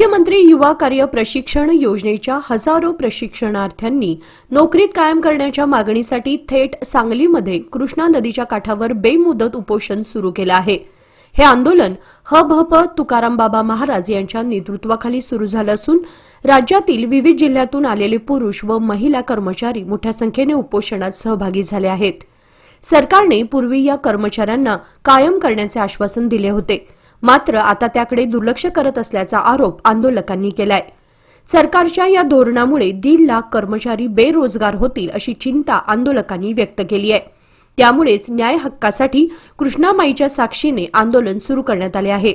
मुख्यमंत्री युवा कार्य प्रशिक्षण योजनेच्या हजारो प्रशिक्षणार्थ्यांनी नोकरीत कायम करण्याच्या मागणीसाठी थेट सांगलीमध्ये कृष्णा नदीच्या काठावर बेमुदत उपोषण सुरू केलं आहे. हे आंदोलन हभप तुकाराम बाबा महाराज यांच्या नेतृत्वाखाली सुरू झालं असून राज्यातील विविध जिल्ह्यातून आलेले पुरुष व महिला कर्मचारी मोठ्या संख्येने उपोषणात सहभागी झाले आहेत. सरकारने पूर्वी या कर्मचाऱ्यांना कायम करण्याचे आश्वासन दिले होते. मात्र आता त्याकडे दुर्लक्ष करत असल्याचा आरोप आंदोलकांनी केलाय. सरकारच्या या धोरणामुळे दीड लाख कर्मचारी बेरोजगार होतील अशी चिंता आंदोलकांनी व्यक्त केली आहे. त्यामुळेच न्याय हक्कासाठी कृष्णामाईच्या साक्षीने आंदोलन सुरू करण्यात आले आहे.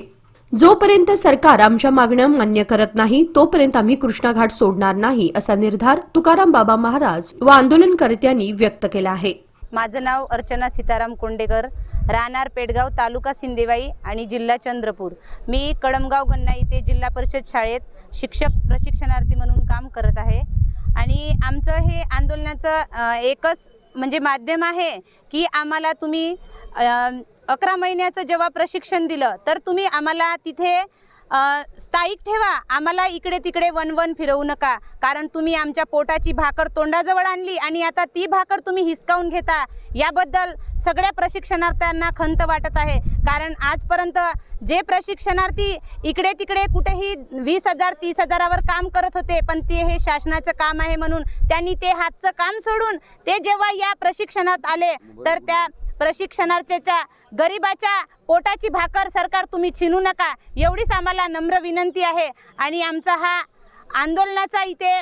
जोपर्यंत सरकार आमच्या मागण्या मान्य करत नाही तोपर्यंत आम्ही कृष्णाघाट सोडणार नाही असा निर्धार तुकाराम बाबा महाराज व आंदोलनकर्त्यांनी व्यक्त केला आहे. माझं नाव अर्चना सीताराम कोंडेकर राहणार पेडगाव तालुका सिंदेवाई आणि जिल्हा चंद्रपूर. मी कळमगाव गन्ना इथे जिल्हा परिषद शाळेत शिक्षक प्रशिक्षणार्थी म्हणून काम करत आहे. आणि आमचं हे आंदोलनाचं एकच म्हणजे माध्यम आहे की आम्हाला तुम्ही अकरा महिन्याचं जेव्हा प्रशिक्षण दिलं तर तुम्ही आम्हाला तिथे स्थायिक ठेवा. आम्हाला इकडे तिकडे वन वन फिरवू नका. कारण तुम्ही आमच्या पोटाची भाकर तोंडाजवळ आणली आणि आता ती भाकर तुम्ही हिसकावून घेता. याबद्दल सगळ्या प्रशिक्षणार्थ्यांना खंत वाटत आहे. कारण आजपर्यंत जे प्रशिक्षणार्थी इकडे तिकडे कुठेही वीस हजार तीस हजारावर काम करत होते पण ते हे शासनाचं काम आहे म्हणून त्यांनी ते हातचं काम सोडून ते जेव्हा या प्रशिक्षणात आले तर त्या प्रशिक्षणार्थीच्या गरिबाच्या पोटाची भाकर सरकार तुम्ही छिनू नका. एवढीच आम्हाला नम्र विनंती आहे. आणि आमचा हा आंदोलनाचा इथे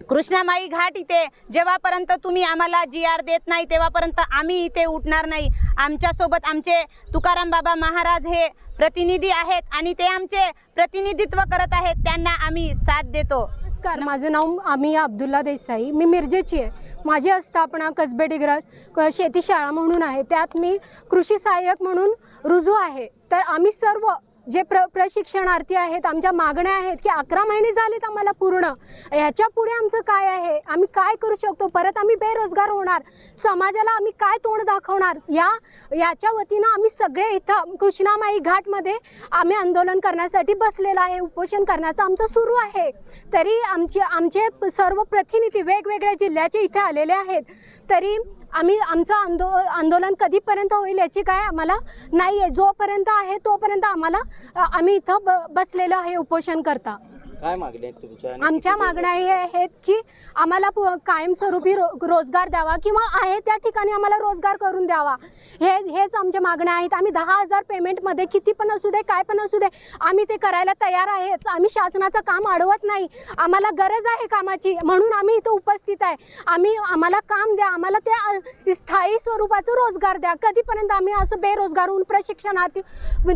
कृष्णामाई घाट इथे जेव्हापर्यंत तुम्ही आम्हाला जी आर देत नाही तेव्हापर्यंत आम्ही इथे उठणार नाही. आमच्यासोबत आमचे तुकाराम बाबा महाराज हे प्रतिनिधी आहेत आणि ते आमचे प्रतिनिधित्व करत आहेत. त्यांना आम्ही साथ देतो. नमस्कार माझं नाव आमिया अब्दुल्ला देसाई. मी मिरजेची आहे. माझी आस्थापना कसबे डिग्रज क- शेती शाळा म्हणून आहे. त्यात मी कृषी सहाय्यक म्हणून रुजू आहे. तर आम्ही सर्व जे प्र प्रशिक्षणार्थी आहेत आमच्या मागण्या आहेत की अकरा महिने झालेत आम्हाला पूर्ण. ह्याच्या पुढे आमचं काय आहे? आम्ही काय करू शकतो? परत आम्ही बेरोजगार होणार. समाजाला आम्ही काय तोंड दाखवणार? या याच्या वतीनं आम्ही सगळे इथं कृष्णामाई घाटमध्ये आम्ही आंदोलन करण्यासाठी बसलेलं आहे. उपोषण करण्याचं आमचं सुरू आहे. तरी आमचे आमचे सर्व प्रतिनिधी वेगवेगळ्या जिल्ह्याचे इथे आलेले आहेत. तरी आम्ही आमचं आंदो आंदोलन कधीपर्यंत होईल याची काय आम्हाला नाही आहे जोपर्यंत आहे तोपर्यंत आम्हाला आम्ही इथं ब बसलेलो आहे उपोषण करता काय मागणी आहेत तुमच्या आणि आमच्या किती मागण्या हे आहेत की आम्हाला पु- कायमस्वरूपी रो रोजगार द्यावा किंवा आहे त्या ठिकाणी आम्हाला रोजगार करून द्यावा. हे हेच आमच्या मागण्या आहेत. आम्ही दहा हजार पेमेंटमध्ये किती पण असू दे काय पण असू दे आम्ही ते करायला तयार आहेच. आम्ही शासनाचं काम अडवत नाही. आम्हाला गरज आहे कामाची. म्हणून आम्ही इथं उपस्थित आहे. आम्ही आम्हाला काम द्या. आम्हाला ते अ, स्थायी स्वरूपाचं रोजगार द्या. कधीपर्यंत आम्ही असं बेरोजगार होऊन प्रशिक्षणार्थी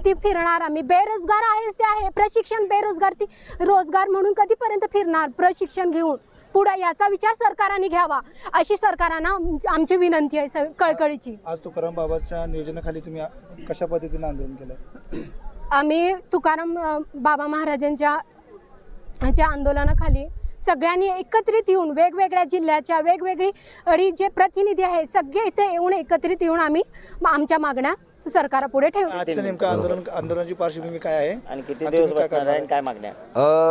ती फिरणार? आम्ही बेरोजगार आहेच ते आहे. प्रशिक्षण बेरोजगार ती रोजगार म्हणून कधीपर्यंत फिरणार? प्रशिक्षण घेऊन पुढे याचा विचार सरकारने घ्यावा अशी सरकारांना आम- आमची विनंती आहे सर कळकळीची. आज तुकाराम बाबाच्या नियोजनाखाली तुम्ही कशा पद्धतीने आंदोलन केलं आम्ही तुकाराम बाबा महाराजांच्या च्या आंदोलनाखाली सगळ्यांनी एकत्रित येऊन वेगवेगळ्या जिल्ह्याच्या वेगवेगळी जे प्रतिनिधी आहेत सगळे इथे येऊन एकत्रित येऊन आम्ही आमच्या मागण्या सरकारापुढे ठेवू आजचं नेमकं आंदोलन आंदोलनाची पार्श्वभूमी काय आहे? आणि किती दिवस तुम्ही काय बसणार आहे करणार आणि काय मागण्या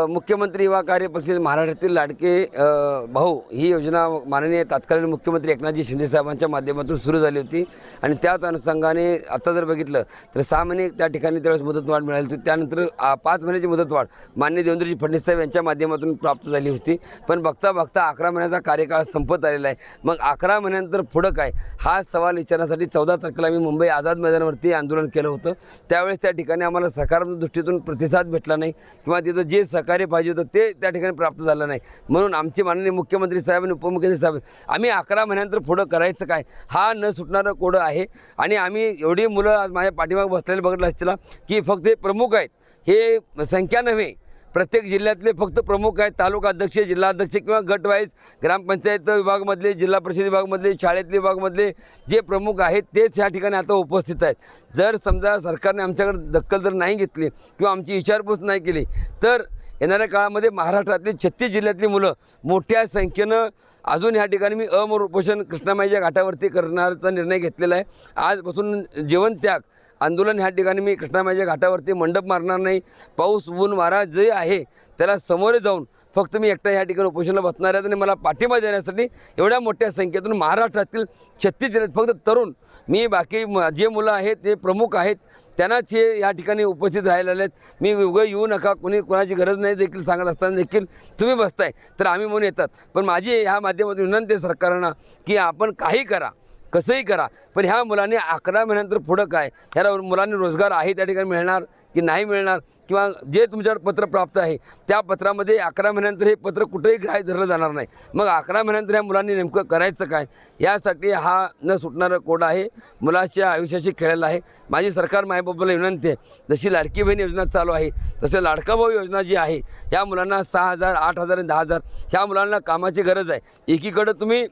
अ, मुख्यमंत्री युवा कार्य पक्ष महाराष्ट्रातील लाडके अ, भाऊ ही योजना माननीय तत्कालीन मुख्यमंत्री एकनाथजी शिंदे साहेबांच्या माध्यमातून सुरू झाली होती. आणि त्याच अनुषंगाने आता जर बघितलं तर सहा महिने त्या ठिकाणी त्यावेळेस मुदतवाढ मिळाली होती. त्यानंतर पाच महिन्याची मुदतवाढ मान्य देवेंद्रजी फडणवीस साहेब यांच्या माध्यमातून प्राप्त झाली होती. पण बघता बघता अकरा महिन्याचा कार्यकाळ संपत आलेला आहे. मग अकरा महिन्यानंतर पुढं काय? हा सवाल विचारण्यासाठी चौदा तारखेला आम्ही मुंबई आझाद रस्त्यांवरती आंदोलन केलं होतं. त्यावेळेस त्या ठिकाणी आम्हाला सकारात्मक दृष्टीतून प्रतिसाद भेटला नाही किंवा तिथं जे सहकार्य पाहिजे होतं ते त्या ठिकाणी प्राप्त झालं नाही. म्हणून आमचे माननीय मुख्यमंत्री साहेब आणि उपमुख्यमंत्री साहेब आम्ही अकरा महिन्यानंतर पुढं करायचं काय? हा न सुटणारं कोडं आहे. आणि आम्ही एवढी मुलं आज माझ्या पाठीमाग बसलेले बघितलं असतील की फक्त हे प्रमुख आहेत. हे संख्या नव्हे प्रत्येक जिल्ह्यातले फक्त प्रमुख आहेत तालुका अध्यक्ष जिल्हा अध्यक्ष किंवा गटवाईज ग्रामपंचायत विभागमधले जिल्हा परिषद विभागमधले शाळेतले विभागमधले जे प्रमुख आहेत तेच ह्या ठिकाणी आता उपस्थित आहेत. जर समजा सरकारने आमच्याकडे दखल जर नाही घेतली किंवा आमची विचारपूस नाही केली तर येणाऱ्या काळामध्ये महाराष्ट्रातली छत्तीस जिल्ह्यातली मुलं मोठ्या संख्येनं अजून ह्या ठिकाणी मी अमर उपोषण कृष्णामाईच्या घाटावरती करण्याचा निर्णय घेतलेला आहे. आजपासून जीवनत्याग आंदोलन ह्या ठिकाणी मी कृष्णामाईच्या घाटावरती मंडप मारणार नाही. पाऊस ऊन वारा जे आहे त्याला समोरे जाऊन फक्त मी एकटा ह्या ठिकाणी उपोषणाला बसणार आहे आणि मला पाठिंबा देण्यासाठी एवढ्या मोठ्या संख्येतून महाराष्ट्रातील छत्तीस जिल्ह्यात फक्त तरुण मी बाकी जे मुलं आहेत ते प्रमुख आहेत त्यांनाच हे या ठिकाणी उपस्थित राहिलेले आहेत. मी उगं येऊ नका कोणी कोणाची गरज नाही देखील सांगत असताना देखील तुम्ही बसताय तर आम्ही म्हणून येतात. पण माझी ह्या माध्यमातून विनंती आहे सरकारनं की आपण काही करा. कसंही करा पण ह्या मुलांनी अकरा महिन्यानंतर पुढं काय? ह्या मुलांनी रोजगार आहे त्या ठिकाणी मिळणार की नाही मिळणार? किंवा जे तुमच्यावर पत्र प्राप्त आहे त्या पत्रामध्ये अकरा महिन्यानंतर हे पत्र कुठेही ग्राह्य धरलं जाणार नाही. मग अकरा महिन्यानंतर ह्या मुलांनी नेमकं करायचं काय? यासाठी हा न सुटणारा कोड आहे मुलाच्या आयुष्याशी खेळायला आहे. माझी सरकार मायबापाला विनंती आहे जशी लाडकी बहीण योजना चालू आहे तसं लाडका भाऊ योजना जी आहे ह्या मुलांना सहा हजार आठ हजार आणि दहा हजार ह्या मुलांना कामाची गरज आहे. एकीकडं तुम्ही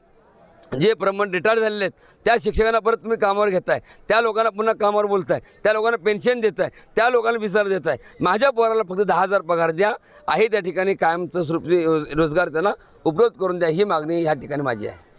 जे प्रमाण रिटायर झालेले आहेत त्या शिक्षकांना परत तुम्ही कामावर घेताय. त्या लोकांना पुन्हा कामावर बोलताय. त्या लोकांना पेन्शन देताय. त्या लोकांना विचार देताय. माझ्या पोराला फक्त दहा हजार पगार द्या. आहे त्या ठिकाणी कायमचं स्वरूपी रोजगार त्यांना उपलब्ध करून द्या. ही मागणी ह्या ठिकाणी माझी आहे.